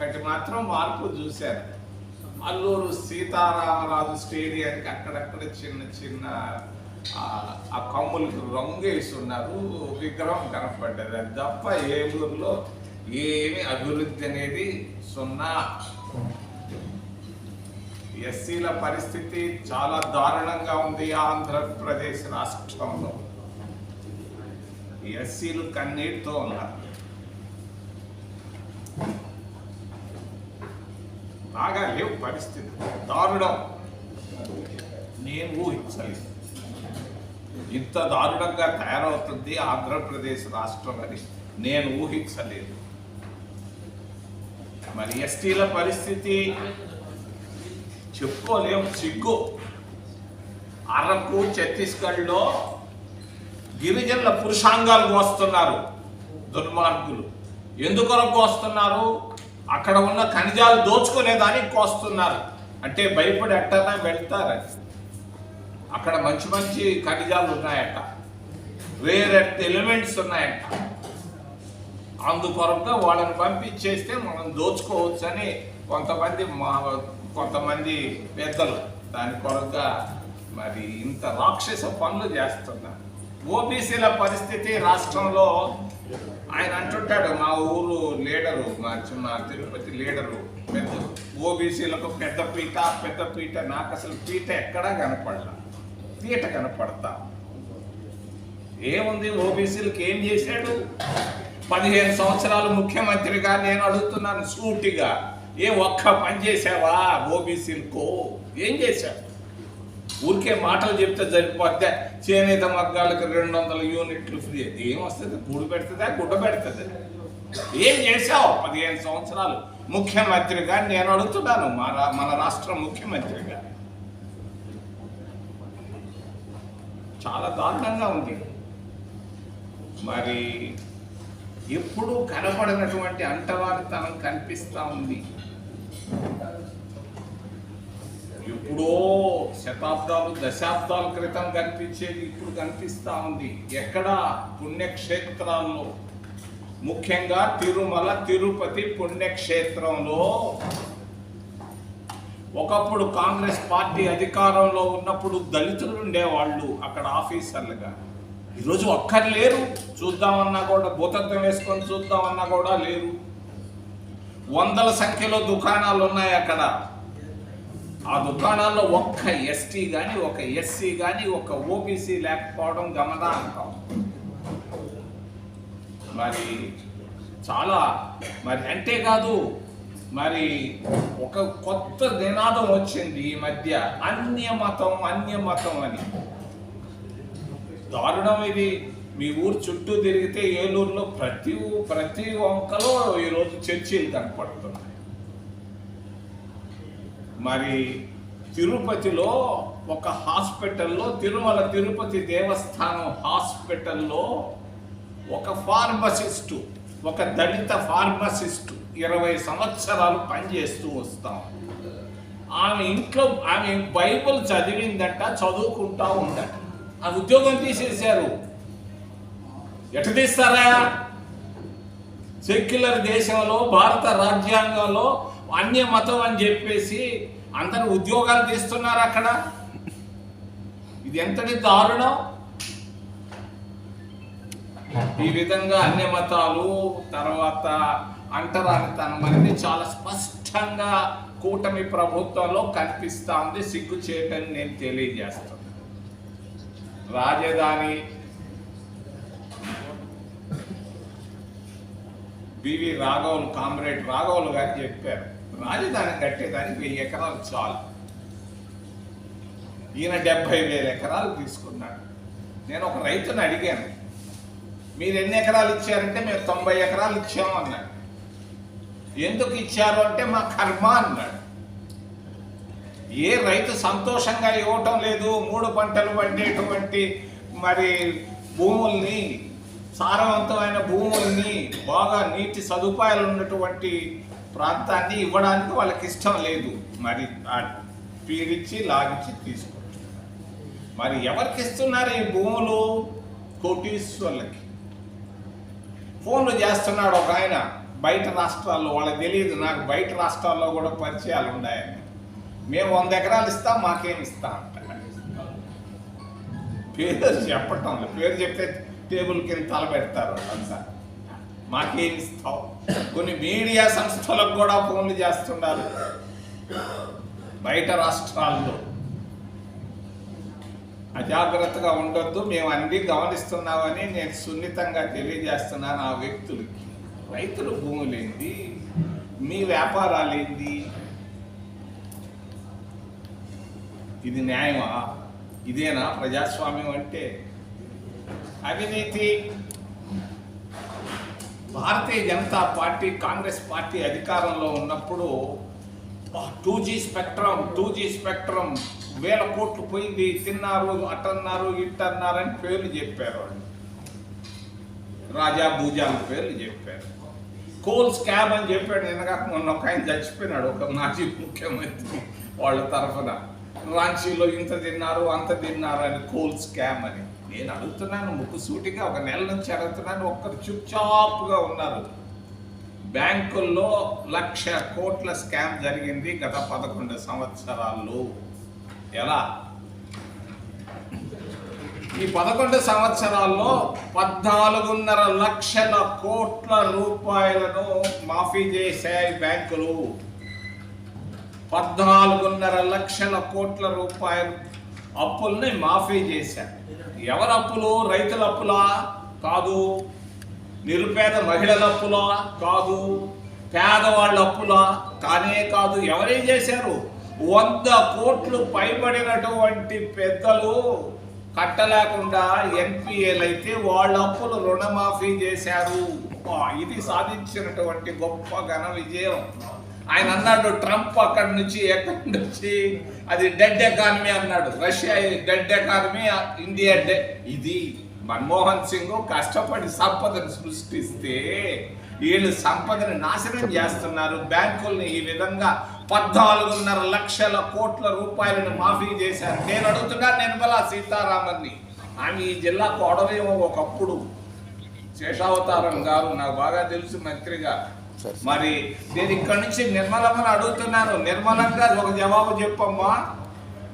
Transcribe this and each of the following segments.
ఒక్కటి మాత్రం మార్పు చూశారు. అల్లూరు సీతారామరాజు స్టేడియానికి అక్కడక్కడ చిన్న చిన్న ఆ, ఆ కమ్ములకు రంగు వేస్తున్నారు విగ్రహం కనపడ్డది. అది తప్ప ఏలూరులో ఏమి అభివృద్ధి అనేది సున్నా. ఎస్సీల పరిస్థితి చాలా దారుణంగా ఉంది ఆంధ్రప్రదేశ్ రాష్ట్రంలో. ఎస్సీలు కన్నీటితో ఉన్నారు. బాగా లేవు పరిస్థితి. దారుణం. నేను ఊహించలేదు ఇంత దారుణంగా తయారవుతుంది ఆంధ్రప్రదేశ్ రాష్ట్రం అని నేను ఊహించలేదు. మరి ఎస్టీల పరిస్థితి? చెప్పుకోలేం సిగ్గు. అరకు ఛత్తీస్గఢ్లో గిరిజనుల పురుషాంగాలు కోస్తున్నారు దుర్మార్గులు. ఎందుకొరకు వస్తున్నారు అక్కడ ఉన్న ఖనిజాలు దోచుకునే దానికి కోస్తున్నారు. అంటే భయపడి ఎట్టనా వెళ్తారని అక్కడ మంచి మంచి ఖనిజాలు ఉన్నాయట. వేరే ఎలిమెంట్స్ ఉన్నాయట. అందుకొరకు వాళ్ళని పంపించేస్తే మనం దోచుకోవచ్చు అని కొంతమంది మా కొంతమంది పెద్దలు దాని కొరకు మరి ఇంత రాక్షస పనులు చేస్తున్నారు. ఓబీసీల పరిస్థితి రాష్ట్రంలో ఆయన అంటుంటాడు మా ఊరు లీడరు మా చిన్న తిరుపతి లీడరు పెద్ద ఓబీసీలకు పెద్ద పీట పెద్ద పీట నాకు అసలు పీట ఎక్కడా కనపడలా. పీట కనపడతా. ఏముంది ఓబీసీలకు ఏం చేశాడు? పదిహేను సంవత్సరాలు ముఖ్యమంత్రిగా నేను అడుగుతున్నాను సూటిగా. ఏ ఒక్క పని చేసావా ఓబీసీలకు? ఏం చేశావు ఊరికే మాటలు చెప్తే సరిపోతే చేనేత మగ్గాలకు రెండు వందల యూనిట్లు ఫ్రీ. ఏం వస్తుంది? కూడు పెడుతుందా? గుడ్డ పెడుతుంది. ఏం చేశావు? పదిహేను సంవత్సరాలు. ముఖ్యమంత్రిగా నేను అడుగుతున్నాను మా రా- మన రాష్ట్ర ముఖ్యమంత్రిగా. చాలా దారుణంగా ఉంది. మరి ఎప్పుడూ కనపడినటువంటి అంటవారితనం కనిపిస్తా ఉంది ఎప్పుడో శతాబ్దాలు దశాబ్దాల క్రితం కనిపించేది ఇప్పుడు కనిపిస్తా ఉంది. ఎక్కడ? పుణ్యక్షేత్రాల్లో. ముఖ్యంగా తిరుమల తిరుపతి పుణ్యక్షేత్రంలో. ఒకప్పుడు కాంగ్రెస్ పార్టీ అధికారంలో ఉన్నప్పుడు దళితులు ఉండేవాళ్ళు అక్కడ ఆఫీసర్లుగా. ఈరోజు ఒక్కరు లేరు చూద్దామన్నా కూడా భూతత్వం వేసుకొని చూద్దామన్నా కూడా లేరు. వందల సంఖ్యలో దుకాణాలు ఉన్నాయి అక్కడ. ఆ దుకాణాల్లో ఒక్క ఎస్టీ కానీ ఒక ఎస్సీ కానీ ఒక ఓబీసీ లేకపోవడం గమనార్హం. మరి చాలా మరి అంతేకాదు మరి ఒక కొత్త నినాదం వచ్చింది ఈ మధ్య. అన్య మతం అన్య మతం అని. దారుణం ఇది. మీ ఊరు చుట్టూ తిరిగితే ఏలూరులో ప్రతి ప్రతి వంకలో ఈరోజు చర్చీలు కనపడుతున్నాయి. మరి తిరుపతిలో ఒక హాస్పిటల్లో తిరుమల తిరుపతి దేవస్థానం హాస్పిటల్లో ఒక ఫార్మసిస్టు ఒక దళిత ఫార్మసిస్టు ఇరవై సంవత్సరాలు పనిచేస్తూ వస్తాం. ఆమె ఇంట్లో ఆమె బైబిల్ చదివిందట చదువుకుంటా ఉందట. ఆ ఉద్యోగం తీసేశారు. ఎట తీస్తారా? సెక్యులర్ దేశంలో భారత రాజ్యాంగంలో అన్య మతం అని చెప్పేసి అందరు ఉద్యోగాలు తీస్తున్నారు అక్కడ. ఇది ఎంతటి దారుణం? ఈ విధంగా అన్య మతాలు తర్వాత అంటరానితనం అనేది చాలా స్పష్టంగా కూటమి ప్రభుత్వంలో కనిపిస్తా ఉంది సిగ్గు చేయటని నేను తెలియజేస్తాను రాజధాని బివి రాఘవులు కామ్రేడ్ రాఘవులు గారు చెప్పారు. రాజధాని కట్టేదానికి వెయ్యి ఎకరాలు చాలు. ఈయన డెబ్బై వేల ఎకరాలు తీసుకున్నాడు. నేను ఒక రైతుని అడిగాను మీరు ఎన్ని ఎకరాలు ఇచ్చారంటే మేము తొంభై ఎకరాలు ఇచ్చాము అన్నాడు. ఎందుకు ఇచ్చారు అంటే మా కర్మ అన్నాడు. ఏ రైతు సంతోషంగా ఇవ్వటం లేదు మూడు పంటలు పండేటువంటి మరి భూముల్ని సారవంతమైన భూముల్ని బాగా నీటి సదుపాయాలు ఉన్నటువంటి ప్రాంతాన్ని ఇవ్వడానికి వాళ్ళకి ఇష్టం లేదు. మరి ఆ పీడిచ్చి లాగిచ్చి తీసుకుంటారు మరి ఎవరికి ఇస్తున్నారు ఈ భూములు? కోటీశ్వర్లకి. ఫోన్లు చేస్తున్నాడు ఒక ఆయన. బయట రాష్ట్రాల్లో వాళ్ళకి తెలియదు. నాకు బయట రాష్ట్రాల్లో కూడా పరిచయాలు ఉన్నాయని. మేము వంద ఎకరాలు ఇస్తాం మాకేం ఇస్తాం అంట పేరు చెప్పటం లేదు. పేరు చెప్తే టేబుల్ కింద తల పెడతారు అంతా మాకేం ఇస్తావు. కొన్ని మీడియా సంస్థలకు కూడా ఫోన్లు చేస్తున్నారు. బయట రాష్ట్రాల్లో. అజాగ్రత్తగా ఉండొద్దు మేము అన్ని గమనిస్తున్నామని నేను సున్నితంగా తెలియజేస్తున్నాను ఆ వ్యక్తులకి. రైతుల భూములేంది? మీ వ్యాపారాలేంది? ఇది న్యాయమా? ఇదేనా ప్రజాస్వామ్యం అంటే? అవినీతి భారతీయ జనతా పార్టీ కాంగ్రెస్ పార్టీ అధికారంలో ఉన్నప్పుడు two G spectrum two G spectrum వేల కోట్లు పోయింది. తిన్నారు అటన్నారు ఇట్టన్నారు అని పేర్లు చెప్పారు వాళ్ళు. రాజా భూజాల పేర్లు చెప్పారు. కోల్ స్కామ్ అని చెప్పాడు. నిన్నగాక మొన్న ఒక ఆయన చచ్చిపోయినాడు ఒక మాజీ ముఖ్యమంత్రి వాళ్ళ తరఫున. రాంచీలో ఇంత తిన్నారు అంత తిన్నారు అని కోల్ స్కామ్ అని. నేను అడుగుతున్నాను ముక్కుసూటిగా ఒక నెల నుంచి అడుగుతున్నాను ఒక్కరు చుప్చాప్గా ఉన్నారు. బ్యాంకుల్లో లక్ష కోట్ల స్కామ్ జరిగింది గత పదకొండు సంవత్సరాల్లో. ఎలా? ఈ పదకొండు సంవత్సరాల్లో పద్నాలుగున్నర లక్షల కోట్ల రూపాయలను మాఫీ చేశాయి బ్యాంకులు. పద్నాలుగున్నర లక్షల కోట్ల రూపాయలు అప్పుల్ని మాఫీ చేశారు ఎవరి అప్పులు? రైతుల అప్పులా? కాదు. నిరుపేద మహిళల అప్పులా? కాదు. పేదవాళ్ళ అప్పులా? కానే కాదు. ఎవరేం చేశారు? వంద కోట్లు పైబడినటువంటి పెద్దలు కట్టలేకుండా ఎన్పిఏలు అయితే వాళ్ళ అప్పులు రుణమాఫీ చేశారు. ఇది సాధించినటువంటి గొప్ప ఘన విజయం. ఆయన అన్నాడు ట్రంప్ అక్కడి నుంచి ఎక్కడి నుంచి అది డెడ్ ఎకానమీ అన్నాడు. రష్యా డెడ్ ఎకానమీ ఇండియా డె ఇది మన్మోహన్ సింగ్ కష్టపడి సంపదను సృష్టిస్తే వీళ్ళు సంపదను నాశనం చేస్తున్నారు. బ్యాంకుల్ని ఈ విధంగా పద్నాలుగున్నర లక్షల కోట్ల రూపాయలను మాఫీ చేశారు. నేను అడుగుతున్నా నిర్మలా సీతారామన్ని. ఆమె ఈ జిల్లా కోడలేమో ఒకప్పుడు శేషావతారం గారు నాకు బాగా తెలుసు మంత్రిగా. మరి నేను ఇక్కడి నుంచి నిర్మలమ్మని అడుగుతున్నాను. నిర్మలంగా ఒక జవాబు చెప్పమ్మా.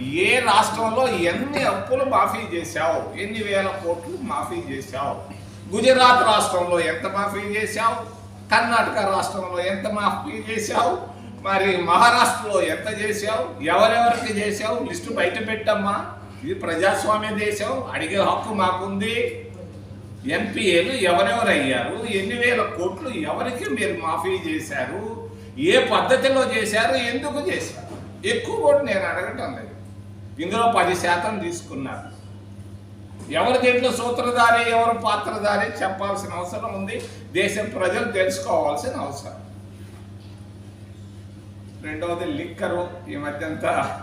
ఏ రాష్ట్రంలో ఎన్ని అప్పులు మాఫీ చేశావు? ఎన్ని వేల కోట్లు మాఫీ చేశావు? గుజరాత్ రాష్ట్రంలో ఎంత మాఫీ చేశావు? కర్ణాటక రాష్ట్రంలో ఎంత మాఫీ చేశావు? మరి మహారాష్ట్రలో ఎంత చేశావు? ఎవరెవరికి చేశావు? లిస్టు బయట పెట్టమ్మా. ఇది ప్రజాస్వామ్య దేశం అడిగే హక్కు మాకుంది. ఎంపీఏలు ఎవరెవరు అయ్యారు ఎన్ని వేల కోట్లు ఎవరికి మీరు మాఫీ చేశారు? ఏ పద్ధతిలో చేశారు? ఎందుకు చేశారు? ఎక్కువ కూడా నేను అడగటం లేదు. ఇందులో పది శాతం తీసుకున్నారు. ఎవరి దీంట్లో సూత్రధారి ఎవరు పాత్రధారి చెప్పాల్సిన అవసరం ఉంది. దేశం ప్రజలు తెలుసుకోవాల్సిన అవసరం. రెండవది లిక్కరు ఈ మధ్యంతా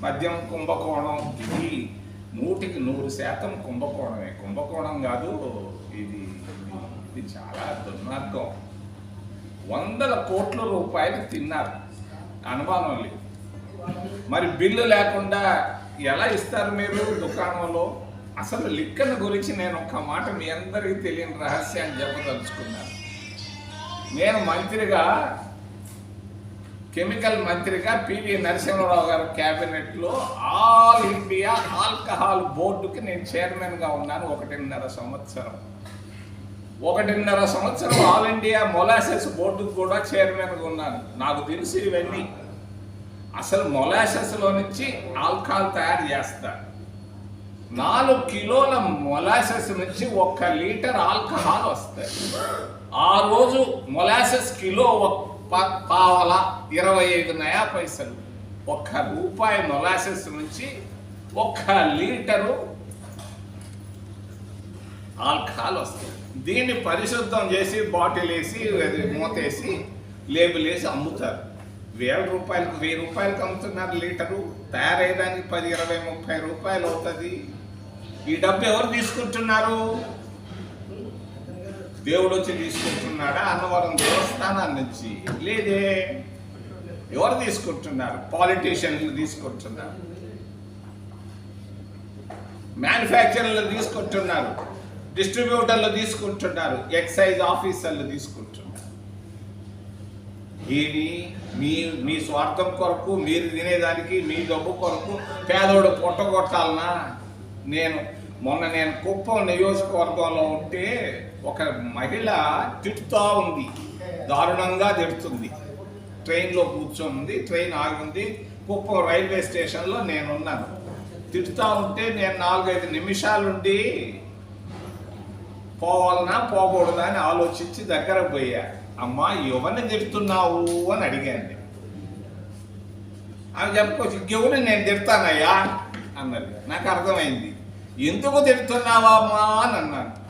మద్యం కుంభకోణం ఇది నూటికి నూరు శాతం కుంభకోణమే. కుంభకోణం కాదు ఇది ఇది చాలా దుర్మార్గం. వందల కోట్ల రూపాయలు తిన్నారు. అనుమానం లేదు. మరి బిల్లు లేకుండా ఎలా ఇస్తారు మీరు దుకాణంలో? అసలు లిక్కన గురించి నేను ఒక్క మాట మీ అందరికీ తెలియని రహస్యాన్ని చెప్పదలుచుకున్నాను. నేను మంత్రిగా కెమికల్ మంత్రిగా పివి నరసింహరావు గారి క్యాబినెట్లో ఆల్ ఇండియా ఆల్కహాల్ బోర్డుకి నేను చైర్మన్గా ఉన్నాను ఒకటిన్నర సంవత్సరం. ఒకటిన్నర సంవత్సరం ఆల్ ఇండియా మొలాసెస్ బోర్డుకు కూడా చైర్మన్గా ఉన్నాను. నాకు తెలుసు ఇవన్నీ. అసలు మొలాసెస్లో నుంచి ఆల్కహాల్ తయారు చేస్తారు నాలుగు కిలోల మొలాసెస్ నుంచి ఒక్క లీటర్ ఆల్కహాల్ వస్తాయి. ఆ రోజు మొలాసెస్ కిలో ఒక పావల ఇరవై ఐదు నయా పైసలు. ఒక్క రూపాయి మొలాసెస్ నుంచి ఒక్క లీటరు ఆల్కహాల్ వస్తుంది దీన్ని పరిశుద్ధం చేసి బాటిల్ వేసి మూతేసి లేబుల్ వేసి అమ్ముతారు. వేల రూపాయలకు వెయ్యి రూపాయలకు అమ్ముతున్నారు లీటరు. తయారయ్యడానికి పది ఇరవై ముప్పై రూపాయలు అవుతుంది. ఈ డబ్బు ఎవరు తీసుకుంటున్నారు? దేవుడు వచ్చి తీసుకుంటున్నాడా? అన్నవరం దేవస్థానం నుంచి లేదే. ఎవరు తీసుకుంటున్నారు? పాలిటీషియన్లు తీసుకుంటున్నారు. మ్యానుఫ్యాక్చరర్లు తీసుకుంటున్నారు. డిస్ట్రిబ్యూటర్లు తీసుకుంటున్నారు. ఎక్సైజ్ ఆఫీసర్లు తీసుకుంటున్నారు. ఏమి? మీ మీ స్వార్థం కొరకు మీరు తినేదానికి మీ డబ్బు కొరకు పేదోడు పొట్టగొట్టాలనా నేను మొన్న నేను కుప్పం నియోజకవర్గంలో ఉంటే ఒక మహిళ తిడుతూ ఉంది. దారుణంగా తిడుతుంది. ట్రైన్లో కూర్చొని ట్రైన్ ఆగింది. కుప్పం రైల్వే స్టేషన్లో నేనున్నాను. తిడుతూ ఉంటే నేను నాలుగైదు నిమిషాలుండి పోవాలనా పోకూడదా అని ఆలోచించి దగ్గర పోయా. అమ్మా ఎవరిని తిడుతున్నావు అని అడిగాను. ఆమె చెప్పుకోవచ్చు ఇంకెవరిని నేను తిడతానయ్యా? అన్నది. నాకు అర్థమైంది. ఎందుకు తిడుతున్నావా అమ్మా అని అన్నాను.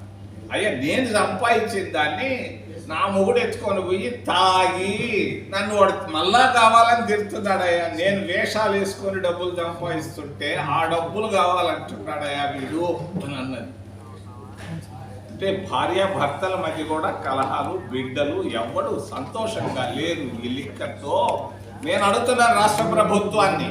అయ్యా నేను సంపాదించిన దాన్ని నా మొగుడు ఎత్తుకొని పోయి తాగి నన్ను వాడు మళ్ళా కావాలని తిరుగుతున్నాడయ్యా నేను వేషాలు వేసుకొని డబ్బులు సంపాదిస్తుంటే ఆ డబ్బులు కావాలంటున్నాడయ్యా వీడు అని అన్నది. అంటే భార్య భర్తల మధ్య కూడా కలహాలు బిడ్డలు ఎవడు సంతోషంగా లేరు ఈ లిక్కర్తో నేను అడుగుతున్నాను రాష్ట్ర ప్రభుత్వాన్ని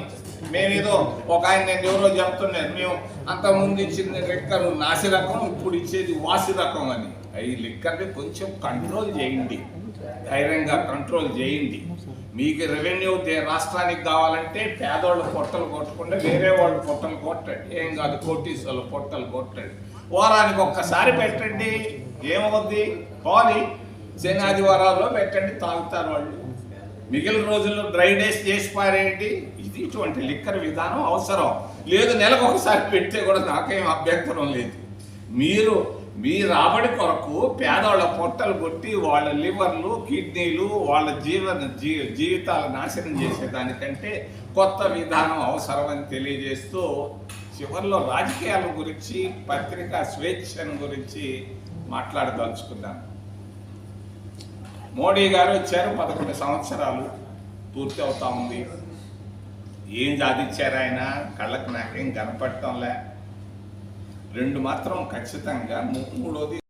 మేమేదో ఒక ఆయన నేను ఎవరో చెప్తున్నాను మేము అంతకుముందు ముందు లిక్కర్ నాసి రకం ఇప్పుడు ఇచ్చేది వాసి రకం అని. ఈ లిక్కర్ని కొంచెం కంట్రోల్ చేయండి. ధైర్యంగా కంట్రోల్ చేయండి. మీకు రెవెన్యూ రాష్ట్రానికి కావాలంటే పేదోళ్ళ పొట్టలు కొట్టకుండా వేరే వాళ్ళ పొట్టలు కొట్టండి. ఏం కాదు కోటీసుల పొట్టలు కొట్టండి. వారానికి ఒక్కసారి పెట్టండి. ఏమవుద్ది? పోని శనాదివారాల్లో పెట్టండి తాగుతారు వాళ్ళు. మిగిలిన రోజుల్లో డ్రై డేస్ చేసి పారేయండి. ఇది ఇటువంటి లిక్కర్ విధానం అవసరం. లేదు నెలకు ఒకసారి పెడితే కూడా నాకేం అభ్యంతరం లేదు. మీరు మీ రాబడి కొరకు పేదవాళ్ళ పొట్టలు కొట్టి వాళ్ళ లివర్లు కిడ్నీలు వాళ్ళ జీవన జీ జీవితాలు నాశనం చేసేదానికంటే కొత్త విధానం అవసరమని తెలియజేస్తూ చివరిలో రాజకీయాల గురించి పత్రికా స్వేచ్ఛను గురించి మాట్లాడదలుచుకున్నాను. మోడీ గారు వచ్చారు పదకొండు సంవత్సరాలు పూర్తి అవుతా ఉంది. ఏం సాధించారు ఆయన? కళ్ళకు నాకేం కనపడటంలే. రెండు మాత్రం ఖచ్చితంగా మూడోది